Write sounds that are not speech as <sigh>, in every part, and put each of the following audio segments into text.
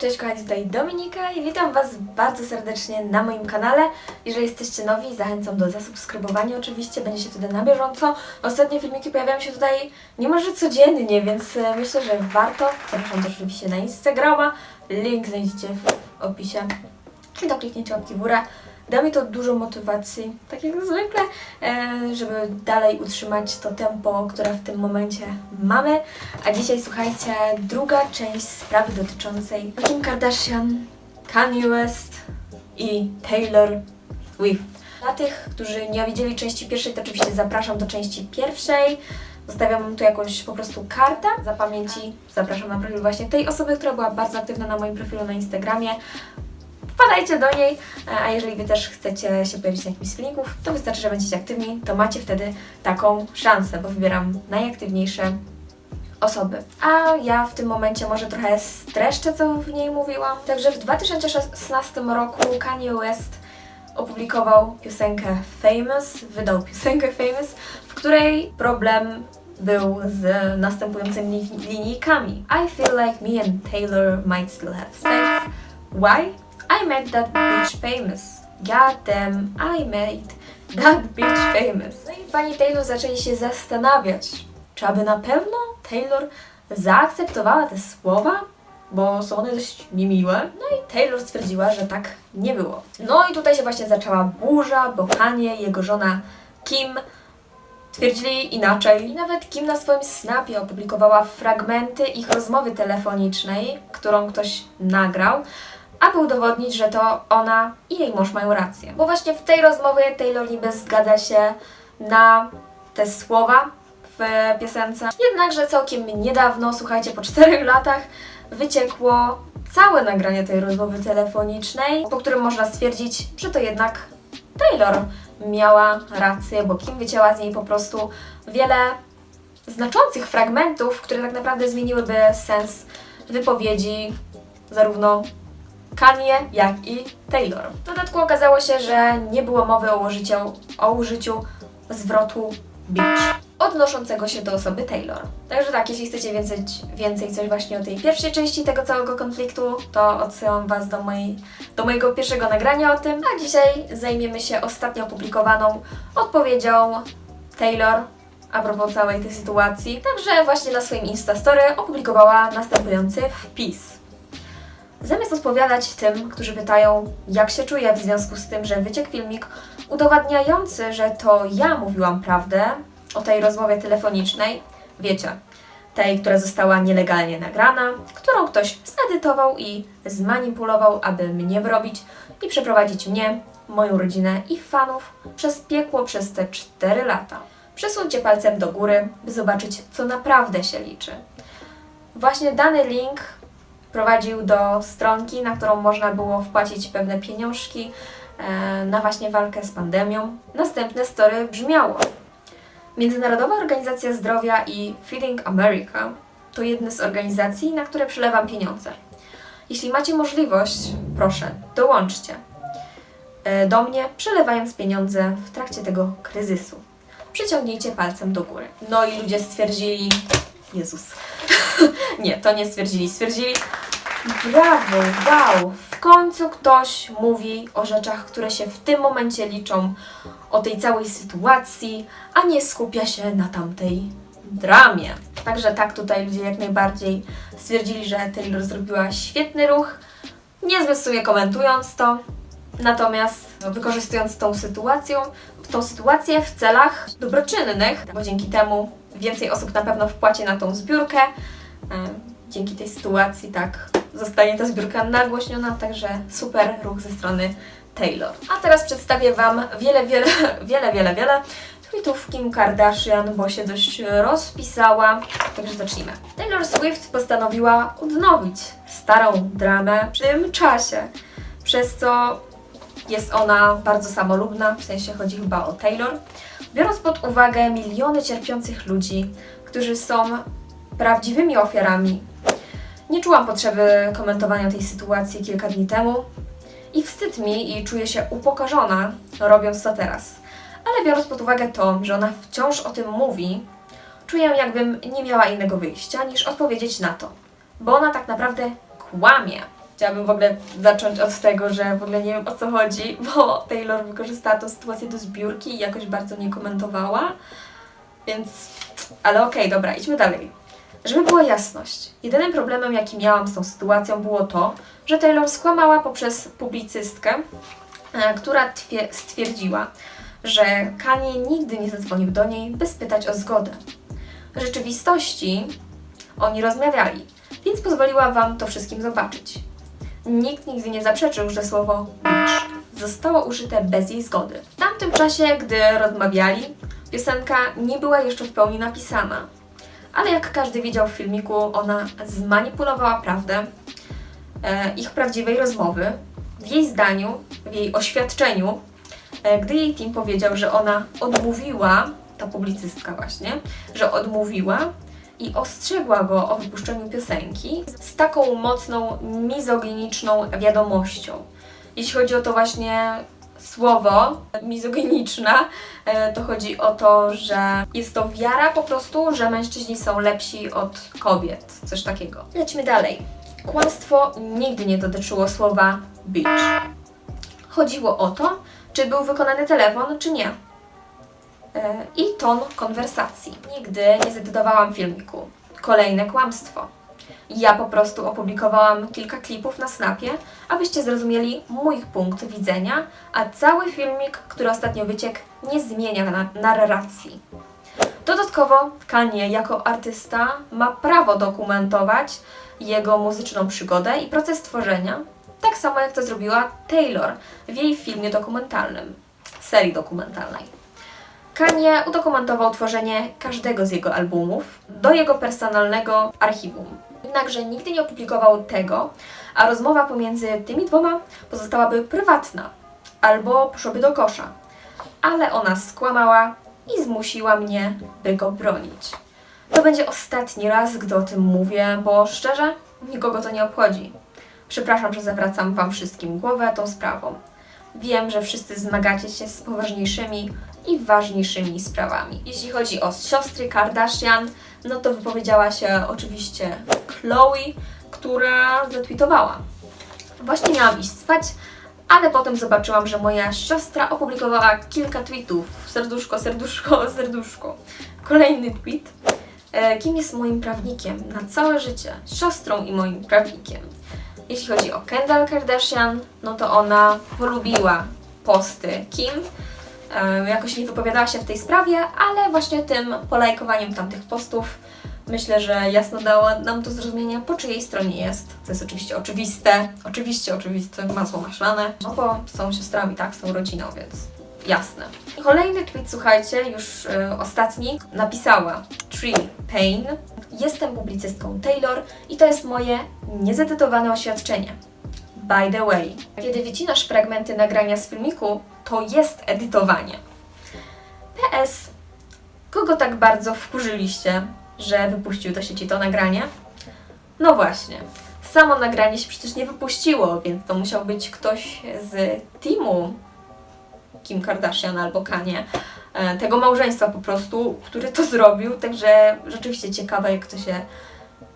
Cześć kochani, tutaj Dominika i witam Was bardzo serdecznie na moim kanale. Jeżeli jesteście nowi, zachęcam do zasubskrybowania oczywiście, będziecie wtedy na bieżąco. Ostatnie filmiki pojawiają się tutaj niemalże codziennie, więc e, myślę, że warto. Zapraszam też oczywiście na Instagrama, link znajdziecie w opisie. I do kliknięcia łapki w górę. Da mi to dużo motywacji, tak jak zwykle, e, żeby dalej utrzymać to tempo, które w tym momencie mamy. A dzisiaj słuchajcie, druga część sprawy dotyczącej Kim Kardashian, Kanye West i Taylor Swift. Dla tych, którzy nie widzieli części pierwszej, to oczywiście zapraszam do części pierwszej. Zostawiam tu jakąś po prostu kartę za pamięci. Zapraszam na profil właśnie tej osoby, która była bardzo aktywna na moim profilu na Instagramie wpadajcie do niej, a jeżeli Wy też chcecie się pojawić na jakimś z linków, to wystarczy, że będziecie aktywni, to macie wtedy taką szansę, bo wybieram najaktywniejsze osoby. A ja w tym momencie może trochę streszczę, co w niej mówiłam. Także w 2016 roku Kanye West opublikował piosenkę Famous, wydał piosenkę Famous, w której problem był z następującymi li- linijkami. I feel like me and Taylor might still have sex. Why? I made that bitch famous. God damn, I made that bitch famous. No i pani Taylor zaczęli się zastanawiać, czy aby na pewno Taylor zaakceptowała te słowa, bo są one dość niemiłe. No i Taylor stwierdziła, że tak nie było. No i tutaj się właśnie zaczęła burza, bo Kanye, jego żona Kim twierdzili inaczej. I nawet Kim na swoim snapie opublikowała fragmenty ich rozmowy telefonicznej, którą ktoś nagrał, aby udowodnić, że to ona i jej mąż mają rację. Bo właśnie w tej rozmowie Taylor niby zgadza się na te słowa w piosence. Jednakże całkiem niedawno, słuchajcie, po czterech latach wyciekło całe nagranie tej rozmowy telefonicznej, po którym można stwierdzić, że to jednak Taylor miała rację, bo Kim wycięła z niej po prostu wiele znaczących fragmentów, które tak naprawdę zmieniłyby sens wypowiedzi zarówno Kanye, jak i Taylor. W dodatku okazało się, że nie było mowy o użyciu, o użyciu zwrotu bitch odnoszącego się do osoby Taylor. Także tak, jeśli chcecie więcej, więcej coś właśnie o tej pierwszej części tego całego konfliktu, to odsyłam Was do, mojej, do mojego pierwszego nagrania o tym. A dzisiaj zajmiemy się ostatnio opublikowaną odpowiedzią Taylor a propos całej tej sytuacji. Także właśnie na swoim Instastory opublikowała następujący wpis. Zamiast odpowiadać tym, którzy pytają, jak się czuję w związku z tym, że wyciekł filmik udowadniający, że to ja mówiłam prawdę o tej rozmowie telefonicznej, wiecie, tej, która została nielegalnie nagrana, którą ktoś zedytował i zmanipulował, aby mnie wrobić i przeprowadzić mnie, moją rodzinę i fanów przez piekło przez te 4 lata. Przesuńcie palcem do góry, by zobaczyć, co naprawdę się liczy. Właśnie dany link prowadził do stronki, na którą można było wpłacić pewne pieniążki e, na właśnie walkę z pandemią. Następne story brzmiało. Międzynarodowa Organizacja Zdrowia i Feeding America to jedne z organizacji, na które przelewam pieniądze. Jeśli macie możliwość, proszę, dołączcie e, do mnie, przelewając pieniądze w trakcie tego kryzysu. Przyciągnijcie palcem do góry. No i ludzie stwierdzili, Jezus, <laughs> nie, to nie stwierdzili. Stwierdzili, brawo, wow, w końcu ktoś mówi o rzeczach, które się w tym momencie liczą, o tej całej sytuacji, a nie skupia się na tamtej dramie. Także tak tutaj ludzie jak najbardziej stwierdzili, że Taylor zrobiła świetny ruch, niezbyt w sumie komentując to, natomiast no, wykorzystując tą sytuację, tą sytuację w celach dobroczynnych, bo dzięki temu więcej osób na pewno wpłaci na tą zbiórkę. E, Dzięki tej sytuacji tak zostanie ta zbiórka nagłośniona, także super ruch ze strony Taylor. A teraz przedstawię Wam wiele, wiele, <laughs> wiele, wiele, wiele tweetów Kim Kardashian, bo się dość rozpisała. Także zacznijmy. Taylor Swift postanowiła odnowić starą dramę w tym czasie, przez co jest ona bardzo samolubna, w sensie chodzi chyba o Taylor. Biorąc pod uwagę miliony cierpiących ludzi, którzy są prawdziwymi ofiarami, nie czułam potrzeby komentowania tej sytuacji kilka dni temu i wstyd mi i czuję się upokorzona, robiąc to teraz. Ale biorąc pod uwagę to, że ona wciąż o tym mówi, czuję jakbym nie miała innego wyjścia niż odpowiedzieć na to, bo ona tak naprawdę kłamie. Chciałabym w ogóle zacząć od tego, że w ogóle nie wiem o co chodzi, bo Taylor wykorzystała tę sytuację do zbiórki i jakoś bardzo nie komentowała. Więc, ale okej, dobra, idźmy dalej. Żeby była jasność, jedynym problemem, jaki miałam z tą sytuacją, było to, że Taylor skłamała poprzez publicystkę, e, która twie- stwierdziła, że Kanye nigdy nie zadzwonił do niej, by spytać o zgodę. W rzeczywistości oni rozmawiali, więc pozwoliła Wam to wszystkim zobaczyć. Nikt nigdy nie zaprzeczył, że słowo bitch zostało użyte bez jej zgody. W tamtym czasie, gdy rozmawiali, piosenka nie była jeszcze w pełni napisana. Ale jak każdy widział w filmiku, ona zmanipulowała prawdę e, ich prawdziwej rozmowy. W jej zdaniu, w jej oświadczeniu, e, gdy jej team powiedział, że ona odmówiła, ta publicystka właśnie, że odmówiła i ostrzegła go o wypuszczeniu piosenki z taką mocną, mizoginiczną wiadomością. Jeśli chodzi o to właśnie słowo mizoginiczna, e, to chodzi o to, że jest to wiara po prostu, że mężczyźni są lepsi od kobiet, coś takiego. Lećmy dalej. Kłamstwo nigdy nie dotyczyło słowa bitch. Chodziło o to, czy był wykonany telefon, czy nie. E, I ton konwersacji. Nigdy nie zedytowałam filmiku. Kolejne kłamstwo. Ja po prostu opublikowałam kilka klipów na Snapie, abyście zrozumieli mój punkt widzenia, a cały filmik, który ostatnio wyciekł, nie zmienia na narracji. Dodatkowo Kanye jako artysta ma prawo dokumentować jego muzyczną przygodę i proces tworzenia, tak samo jak to zrobiła Taylor w jej filmie dokumentalnym, serii dokumentalnej. Kanye udokumentował tworzenie każdego z jego albumów do jego personalnego archiwum. Jednakże nigdy nie opublikował tego, a rozmowa pomiędzy tymi dwoma pozostałaby prywatna albo poszłaby do kosza. Ale ona skłamała i zmusiła mnie, by go bronić. To będzie ostatni raz, gdy o tym mówię, bo szczerze, nikogo to nie obchodzi. Przepraszam, że zawracam Wam wszystkim głowę tą sprawą. Wiem, że wszyscy zmagacie się z poważniejszymi i ważniejszymi sprawami. Jeśli chodzi o siostry Kardashian, no to wypowiedziała się oczywiście Chloe, która zatweetowała. Właśnie miałam iść spać, ale potem zobaczyłam, że moja siostra opublikowała kilka tweetów. Serduszko, serduszko, <laughs> serduszko. Kolejny tweet. E, kim jest moim prawnikiem na całe życie? Siostrą i moim prawnikiem. Jeśli chodzi o Kendall Kardashian, no to ona polubiła posty Kim. Jakoś nie wypowiadała się w tej sprawie, ale właśnie tym polajkowaniem tamtych postów myślę, że jasno dała nam do zrozumienia, po czyjej stronie jest. To jest oczywiście oczywiste, oczywiście oczywiste, masło maślane, no bo są siostrami, tak, są rodziną, więc jasne. Kolejny tweet, słuchajcie, już e, ostatni, napisała Tree Pain. Jestem publicystką Taylor i to jest moje niezedytowane oświadczenie. By the way, kiedy wycinasz fragmenty nagrania z filmiku, to jest edytowanie. PS. Kogo tak bardzo wkurzyliście, że wypuścił do sieci to nagranie? No właśnie. Samo nagranie się przecież nie wypuściło, więc to musiał być ktoś z teamu Kim Kardashian albo Kanye, e, tego małżeństwa po prostu, który to zrobił, także rzeczywiście ciekawe jak to się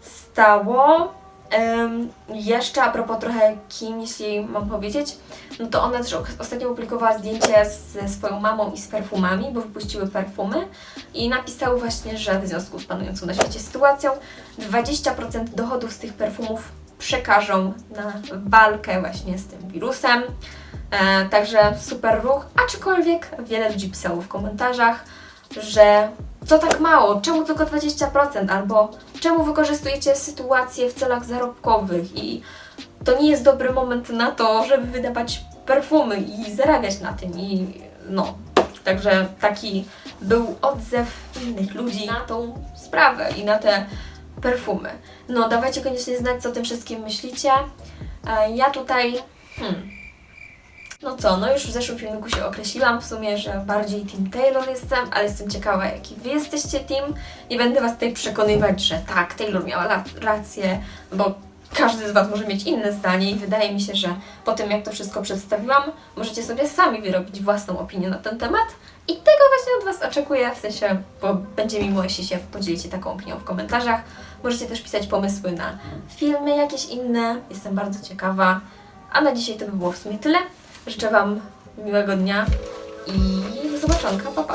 stało. Em, jeszcze a propos trochę Kim, jeśli mam powiedzieć, no to ona też ostatnio opublikowała zdjęcie ze swoją mamą i z perfumami, bo wypuściły perfumy i napisały właśnie, że w związku z panującą na świecie sytuacją 20% dochodów z tych perfumów przekażą na walkę właśnie z tym wirusem. E, także super ruch, aczkolwiek wiele ludzi pisało w komentarzach, że co tak mało, czemu tylko 20%, albo czemu wykorzystujecie sytuację w celach zarobkowych i to nie jest dobry moment na to, żeby wydawać perfumy i zarabiać na tym i no. Także taki był odzew innych ludzi na tą sprawę i na te perfumy. No, dawajcie koniecznie znać, co o tym wszystkim myślicie. E, Ja tutaj, hmm, no co, no już w zeszłym filmiku się określiłam w sumie, że bardziej Team Taylor jestem, ale jestem ciekawa, jaki Wy jesteście Team. Nie będę Was tutaj przekonywać, że tak, Taylor miała rację, bo każdy z Was może mieć inne zdanie i wydaje mi się, że po tym jak to wszystko przedstawiłam, możecie sobie sami wyrobić własną opinię na ten temat i tego właśnie od Was oczekuję, w sensie, bo będzie mi miło, jeśli się podzielicie taką opinią w komentarzach. Możecie też pisać pomysły na filmy jakieś inne. Jestem bardzo ciekawa. A na dzisiaj to by było w sumie tyle. Życzę Wam miłego dnia i zobaczonka. Pa, pa.